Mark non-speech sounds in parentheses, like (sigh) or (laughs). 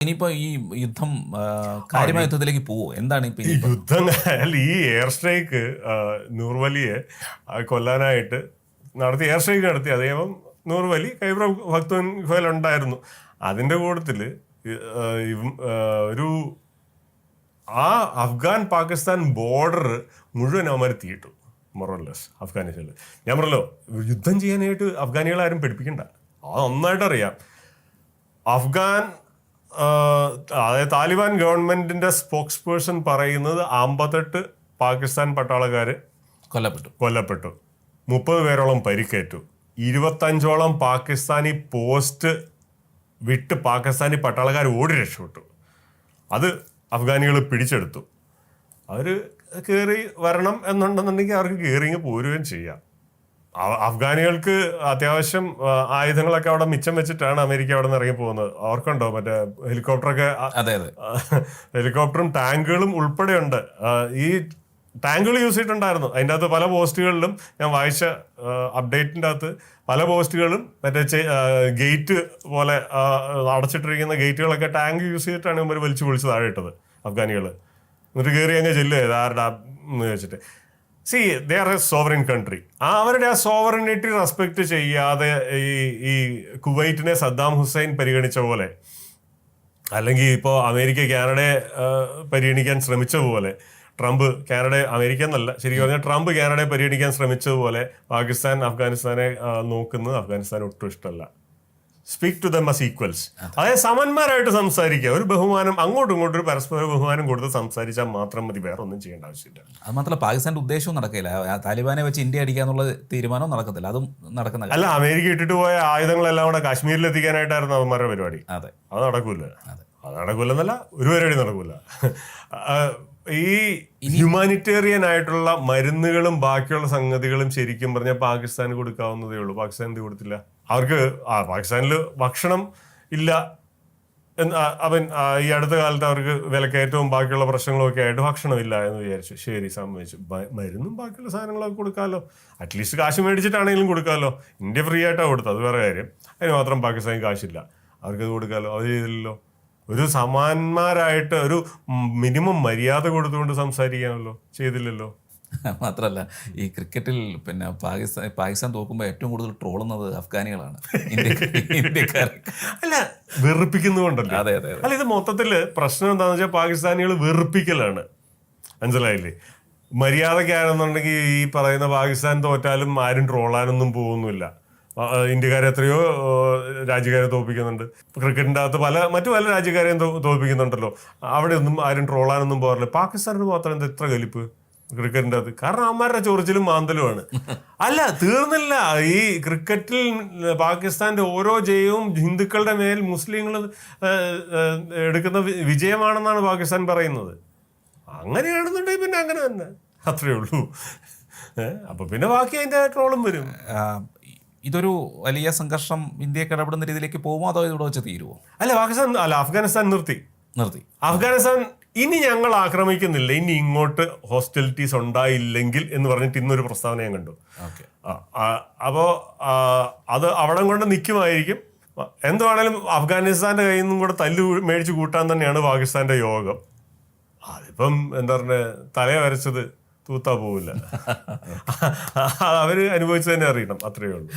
ഇനിയിപ്പോ ഈ യുദ്ധം കാര്യമായ യുദ്ധത്തിലേക്ക് പോവോ? എന്താണ് ഇപ്പൊ യുദ്ധം ഈ എയർ സ്ട്രൈക്ക് നൂർവലിയെ കൊല്ലാനായിട്ട് നടത്തി എയർ സ്ട്രൈക്ക് നടത്തി. അദ്ദേഹം നൂർവലി കൈബ്ര ഭക്തൻ ഉണ്ടായിരുന്നു. അതിന്റെ ആ, ഒരു ആ അഫ്ഗാൻ പാകിസ്ഥാൻ ബോർഡർ മുഴുവൻ അമർത്തിയിട്ടു തീയിട്ടു. മൊറോലെസ് അഫ്ഗാനിസ്ഥാനിൽ. ഞാൻ പറഞ്ഞല്ലോ യുദ്ധം ചെയ്യാനായിട്ട് അഫ്ഗാനികളെ ആരും പഠിപ്പിക്കണ്ട അത് നന്നായിട്ട് അറിയാം അഫ്ഗാൻ അതായത് താലിബാൻ ഗവൺമെന്റിന്റെ സ്പോക്സ് പേഴ്സൺ പറയുന്നത് അമ്പത്തെട്ട് പാകിസ്ഥാൻ പട്ടാളക്കാർ കൊല്ലപ്പെട്ടു. കൊല്ലപ്പെട്ടു. മുപ്പത് പേരോളം പരിക്കേറ്റു. ഇരുപത്തഞ്ചോളം പാകിസ്ഥാനി പോസ്റ്റ് വിട്ട് പാകിസ്ഥാനി പട്ടാളക്കാർ ഓടി രക്ഷപ്പെട്ടു. അത് അഫ്ഗാനികൾ പിടിച്ചെടുത്തു. അവർ കയറി വരണം എന്നുണ്ടെന്നുണ്ടെങ്കിൽ അവർക്ക് കയറി പോരുകയും ചെയ്യാം. അഫ്ഗാനികൾക്ക് അത്യാവശ്യം ആയുധങ്ങളൊക്കെ അവിടെ മിച്ചം വെച്ചിട്ടാണ് അമേരിക്ക അവിടെ നിന്ന് ഇറങ്ങി പോകുന്നത്. അവർക്കുണ്ടോ? മറ്റേ ഹെലികോപ്റ്ററൊക്കെ ആ- അതെ അതെ. ഹെലികോപ്റ്ററും ടാങ്കുകളും ഉൾപ്പെടെയുണ്ട്. ഈ ടാങ്കുകൾ യൂസ് ചെയ്തിട്ടുണ്ടായിരുന്നു. അതിന്റെ അകത്ത് പല പോസ്റ്റുകളിലും ഞാൻ വായിച്ച അപ്ഡേറ്റിന്റെ അകത്ത് പല പോസ്റ്റുകളും മറ്റേ ഗേറ്റ് പോലെ അടച്ചിട്ടിരിക്കുന്ന ഗേറ്റുകളൊക്കെ ടാങ്ക് യൂസ് ചെയ്തിട്ടാണ് ഇവർ വലിച്ചു പൊളിച്ച് താഴെ ഇട്ടത് അഫ്ഗാനികൾ എന്നിട്ട് കയറി അങ്ങ് ചെല്ലുക ആരുടെ എന്ന് വെച്ചിട്ട് സി ദേ ആർ എ സോവറിൻ കൺട്രി ആ അവരുടെ ആ സോവറിനിറ്റി റെസ്പെക്ട് ചെയ്യാതെ ഈ ഈ കുവൈറ്റിനെ സദ്ദാം ഹുസൈൻ പരിഗണിച്ച പോലെ അല്ലെങ്കിൽ ഇപ്പോൾ അമേരിക്ക കാനഡയെ പരിഗണിക്കാൻ ശ്രമിച്ച പോലെ ട്രംപ് കാനഡ അമേരിക്ക എന്നല്ല ശരിക്കും പറഞ്ഞാൽ ട്രംപ് കാനഡയെ പരിഗണിക്കാൻ ശ്രമിച്ചതുപോലെ പാകിസ്ഥാൻ അഫ്ഗാനിസ്ഥാനെ നോക്കുന്നത് അഫ്ഗാനിസ്ഥാൻ ഒട്ടും ഇഷ്ടമല്ല. Speak to them as equals അതായത് സമന്മാരായിട്ട് സംസാരിക്കുക. ഒരു ബഹുമാനം അങ്ങോട്ടും ഇങ്ങോട്ടും ഒരു പരസ്പര ബഹുമാനം കൊടുത്ത് സംസാരിച്ചാൽ മാത്രം മതി. വേറെ ഒന്നും ചെയ്യേണ്ട ആവശ്യമില്ല. അത് മാത്രമല്ല പാകിസ്ഥാന്റെ ഉദ്ദേശവും നടക്കില്ല. താലിബാനെ വെച്ച് ഇന്ത്യ അടിക്കാന്നുള്ള തീരുമാനവും നടക്കത്തില്ല. അതും നടക്കുന്ന അല്ല അമേരിക്ക ഇട്ടിട്ട് പോയ ആയുധങ്ങളെല്ലാം കൂടെ കാശ്മീരിൽ എത്തിക്കാനായിട്ടായിരുന്നു അവന്മാരുടെ പരിപാടി. അതെ. അത് നടക്കൂല. അത്. നടക്കൂലെന്നല്ല ഒരു പരിപാടി നടക്കൂല. ഈ ഹ്യൂമാനിറ്റേറിയൻ ആയിട്ടുള്ള മരുന്നുകളും ബാക്കിയുള്ള സംഗതികളും ശരിക്കും പറഞ്ഞാൽ പാകിസ്ഥാന് കൊടുക്കാവുന്നതേ ഉള്ളൂ. പാകിസ്ഥാൻ എന്ത് കൊടുത്തില്ല? അവർക്ക് ആ പാകിസ്ഥാനിൽ ഭക്ഷണം ഇല്ല എന്ന് അവൻ ഈ അടുത്ത കാലത്ത് അവർക്ക് വിലക്കയറ്റവും ബാക്കിയുള്ള പ്രശ്നങ്ങളൊക്കെ ആയിട്ട് ഭക്ഷണമില്ല എന്ന് വിചാരിച്ചു. ശരി സമ്മതിച്ചു മരുന്നും ബാക്കിയുള്ള സാധനങ്ങളൊക്കെ കൊടുക്കാമല്ലോ അറ്റ്ലീസ്റ്റ് കാശ് മേടിച്ചിട്ടാണെങ്കിലും കൊടുക്കാമല്ലോ ഇന്ത്യ ഫ്രീ ആയിട്ടാണ് കൊടുത്തത് അത് വേറെ കാര്യം. അതിന് മാത്രം പാകിസ്ഥാനിൽ കാശില്ല. അവർക്കത് കൊടുക്കാമല്ലോ അത് ചെയ്തില്ലല്ലോ. ഒരു സമാന്മാരായിട്ട് ഒരു മിനിമം മര്യാദ കൊടുത്തുകൊണ്ട് സംസാരിക്കാമല്ലോ. ചെയ്തില്ലല്ലോ. മാത്രല്ല ഈ ക്രിക്കറ്റിൽ പിന്നെ പാകിസ്ഥാൻ പാകിസ്ഥാൻ തോക്കുമ്പോൾ ഏറ്റവും കൂടുതൽ ട്രോളുന്നത് അഫ്ഗാനികളാണ്. ഇന്ത്യക്കാർ അല്ല വെറുപ്പിക്കുന്നുകൊണ്ടല്ലോ അതെ അതെ അല്ല ഇത് മൊത്തത്തിൽ പ്രശ്നം എന്താണെന്ന് വെച്ചാൽ പാകിസ്ഥാനികൾ വെറുപ്പിക്കലാണ്. മനസ്സിലായില്ലേ? മര്യാദക്കാണെന്നുണ്ടെങ്കിൽ ഈ പറയുന്ന പാകിസ്ഥാൻ തോറ്റാലും ആരും ട്രോളാനൊന്നും പോകുന്നില്ല ഇന്ത്യക്കാരെ എത്രയോ രാജ്യക്കാരെ തോൽപ്പിക്കുന്നുണ്ട്. ക്രിക്കറ്റിന്റെ അകത്ത് പല മറ്റു പല രാജ്യക്കാരെയും തോൽപ്പിക്കുന്നുണ്ടല്ലോ. അവിടെ ഒന്നും ആരും ട്രോളാനൊന്നും പോകാറില്ല. പാകിസ്ഥാനോട് മാത്രം എന്താ ഇത്ര കലിപ്പ്? ക്രിക്കറ്റിന്റെ അത്. കാരണം അമ്മമാരുടെ ചൊറിച്ചിലും മാന്തലുമാണ്. അല്ല തീർന്നില്ല. ഈ ക്രിക്കറ്റിൽ പാകിസ്ഥാന്റെ ഓരോ ജയവും ഹിന്ദുക്കളുടെ മേൽ മുസ്ലിങ്ങൾ എടുക്കുന്ന വിജയമാണെന്നാണ് പാകിസ്ഥാൻ പറയുന്നത്. അങ്ങനെയാണെന്നുണ്ടെങ്കിൽ പിന്നെ അങ്ങനെ തന്നെ. അത്രേ ഉള്ളൂ. അപ്പൊ പിന്നെ ബാക്കി അതിന്റെ ട്രോളും വരും. ഇതൊരു വലിയ സംഘർഷം ഇന്ത്യയ്ക്ക് ഇടപെടുന്ന രീതിയിലേക്ക് പോകുമോ? അതോ ഇവിടെ വെച്ച് തീരുമോ അല്ല പാകിസ്ഥാൻ അല്ല അഫ്ഗാനിസ്ഥാൻ നിർത്തി. നിർത്തി. അഫ്ഗാനിസ്ഥാൻ ഇനി ഞങ്ങൾ ആക്രമിക്കുന്നില്ല. ഇനി ഇങ്ങോട്ട് ഹോസ്റ്റലിറ്റീസ് ഉണ്ടായില്ലെങ്കിൽ എന്ന് പറഞ്ഞിട്ട് ഇന്നൊരു പ്രസ്താവന ഞാൻ കണ്ടു. അപ്പോ അത് അവിടം കൊണ്ട് നിൽക്കുമായിരിക്കും എന്താണേലും അഫ്ഗാനിസ്ഥാന്റെ കയ്യിൽ നിന്നും കൂടെ തല്ലു മേടിച്ച് കൂട്ടാൻ തന്നെയാണ് പാകിസ്ഥാന്റെ യോഗം. അതിപ്പം എന്താ പറഞ്ഞ തലയെ വരച്ചത് തൂത്താ പോവില്ല. (laughs) അവർ അനുഭവിച്ചു തന്നെ അറിയണം. അത്രയേ ഉള്ളൂ.